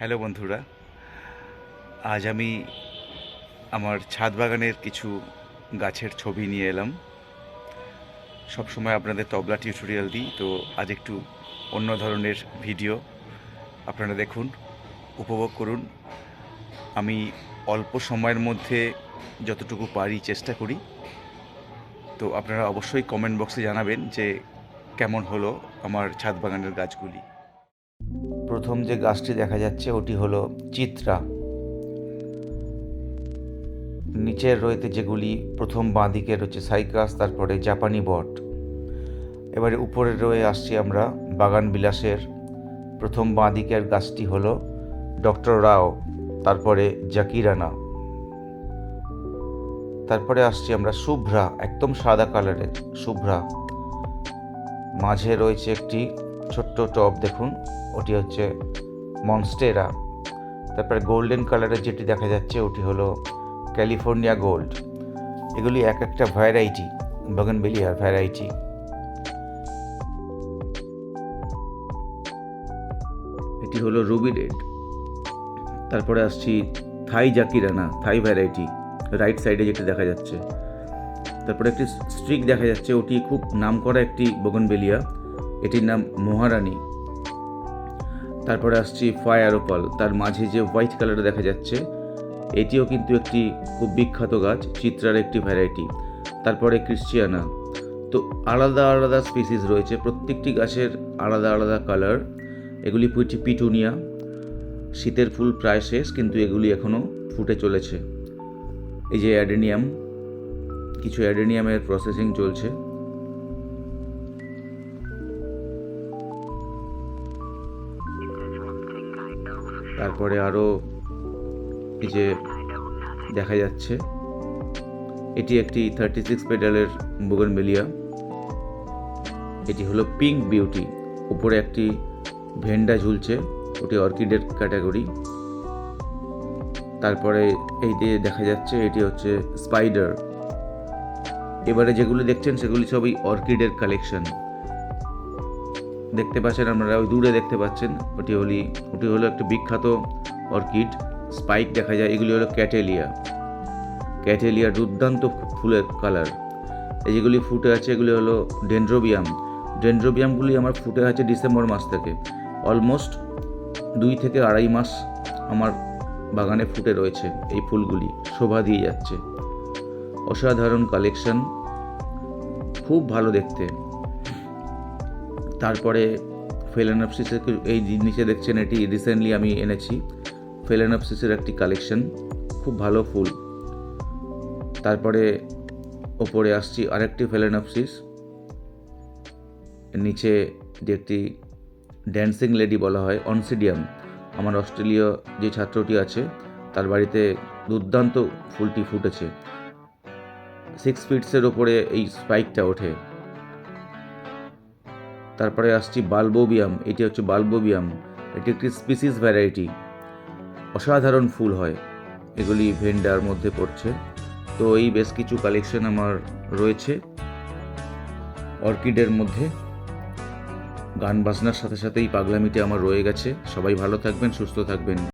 Hello বন্ধুরা, আজ আমি আমার ছাদ বাগানের কিছু গাছের ছবি নিয়ে এলাম। সবসময় আপনাদের তবলা টিউটোরিয়াল দিই, তো আজ একটু অন্য ধরনের ভিডিও আপনারা দেখুন, উপভোগ করুন। আমি অল্প সময়ের মধ্যে যতটুকু পারি চেষ্টা করি। তো আপনারা অবশ্যই কমেন্ট বক্সে জানাবেন যে কেমন হলো আমার ছাদ বাগানের গাছগুলি। প্রথম যে গাছটি দেখা যাচ্ছে, ওটি হলো চিত্রা। নিচের রয়েছে যেগুলি প্রথম বাঁ দিকে রয়েছে, সাইকাস, তারপরে জাপানি বট। এবারে উপরে রয়ে আসছি আমরা বাগান বিলাসের। প্রথম বাঁ দিকের গাছটি হলো ডক্টর রাও, তারপরে জাকিরানা। তারপরে আসছি আমরা শুভ্রা, একদম সাদা কালারের শুভ্রা। মাঝে রয়েছে একটি ছোট্ট টব দেখুন, ওটি হচ্ছে মনস্টেরা। তারপরে গোল্ডেন কালারের যেটি দেখা যাচ্ছে, ওটি হলো ক্যালিফোর্নিয়া গোল্ড। এগুলি এক একটা ভ্যারাইটি বগনবেলিয়ার ভ্যারাইটি। এটি হলো রুবি রেড। তারপরে আসছি থাই জাকিরানা, থাই ভ্যারাইটি, রাইট সাইডে যেটি দেখা যাচ্ছে। তারপরে একটি স্ট্রিক দেখা যাচ্ছে, ওটি খুব নামকরা একটি বগনবেলিয়া এটির নাম মহারানী। তারপরে আসছি ফায়ার ওপাল তার মাঝে যে হোয়াইট কালার দেখা যাচ্ছে, এটিও কিন্তু একটি খুব বিখ্যাত গাছ, চিত্রার একটি ভ্যারাইটি তারপরে ক্রিশ্চিয়ানা। তো আলাদা আলাদা স্পিসিস রয়েছে, প্রত্যেকটি গাছের আলাদা আলাদা কালার এগুলি পুটি পিটুনিয়া। শীতের ফুল প্রায় শেষ, কিন্তু এগুলি এখনও ফুটে চলেছে। এই যে অ্যাডেনিয়াম, কিছু অ্যাডেনিয়ামের প্রসেসিং চলছে। তারপরে আরও এই যে দেখা যাচ্ছে, এটি একটি থার্টি সিক্স পেডালের বুগনবেলিয়া এটি হলো পিঙ্ক বিউটি উপরে একটি ভেন্ডা ঝুলছে, ওটি অর্কিডের ক্যাটাগরি। তারপরে এই যে দেখা যাচ্ছে, এটি হচ্ছে স্পাইডার এবারে যেগুলি দেখছেন, সেগুলি সবই অর্কিডের কালেকশন দেখতে পাচ্ছেন, আপনারা ওই দূরে দেখতে পাচ্ছেন, ওটি হলি, ওটি হলো একটা বিখ্যাত অর্কিড, স্পাইক দেখা যায়, এগুলি হলো ক্যাটেলিয়া। ক্যাটেলিয়া দুর্দান্ত ফুলের কালার। এই যেগুলি ফুটে আছে, এগুলি হলো ডেন্ড্রোবিয়াম। ডেন্ড্রোবিয়ামগুলি আমার ফুটে আছে ডিসেম্বর মাস থেকে। অলমোস্ট দুই থেকে আড়াই মাস আমার বাগানে ফুটে রয়েছে এই ফুলগুলি, শোভা দিয়ে যাচ্ছে। অসাধারণ কালেকশন খুব ভালো দেখতে। তারপরে ফেলেনাপসিসের এই নিচে দেখছেন, এটি রিসেন্টলি আমি এনেছি। ফেলেনাপসিসের একটি কালেকশন খুব ভালো ফুল। তারপরে ওপরে আসছি, আরেকটি ফেলেনাপসিস। নিচে যে একটি ড্যান্সিং লেডি বলা হয় অনসিডিয়াম আমার অস্ট্রেলীয় যে ছাত্রটি আছে, তার বাড়িতে দুর্দান্ত ফুলটি ফুটেছে। সিক্স ফিটসের ওপরে এই স্পাইকটা ওঠে। তারপরে আসছি বালবোবিয়াম, এটি হচ্ছে বালবোবিয়াম, এটি একটি স্পিসিস ভ্যারাইটি অসাধারণ ফুল হয়, এগুলি ভেন্ডার মধ্যে পড়ছে, তো এই বেশ কিছু কালেকশন আমার রয়েছে, অর্কিডের মধ্যে, গান বাজনার সাথে সাথেই পাগলামিতে আমার রয়ে গেছে, সবাই ভালো থাকবেন, সুস্থ থাকবেন।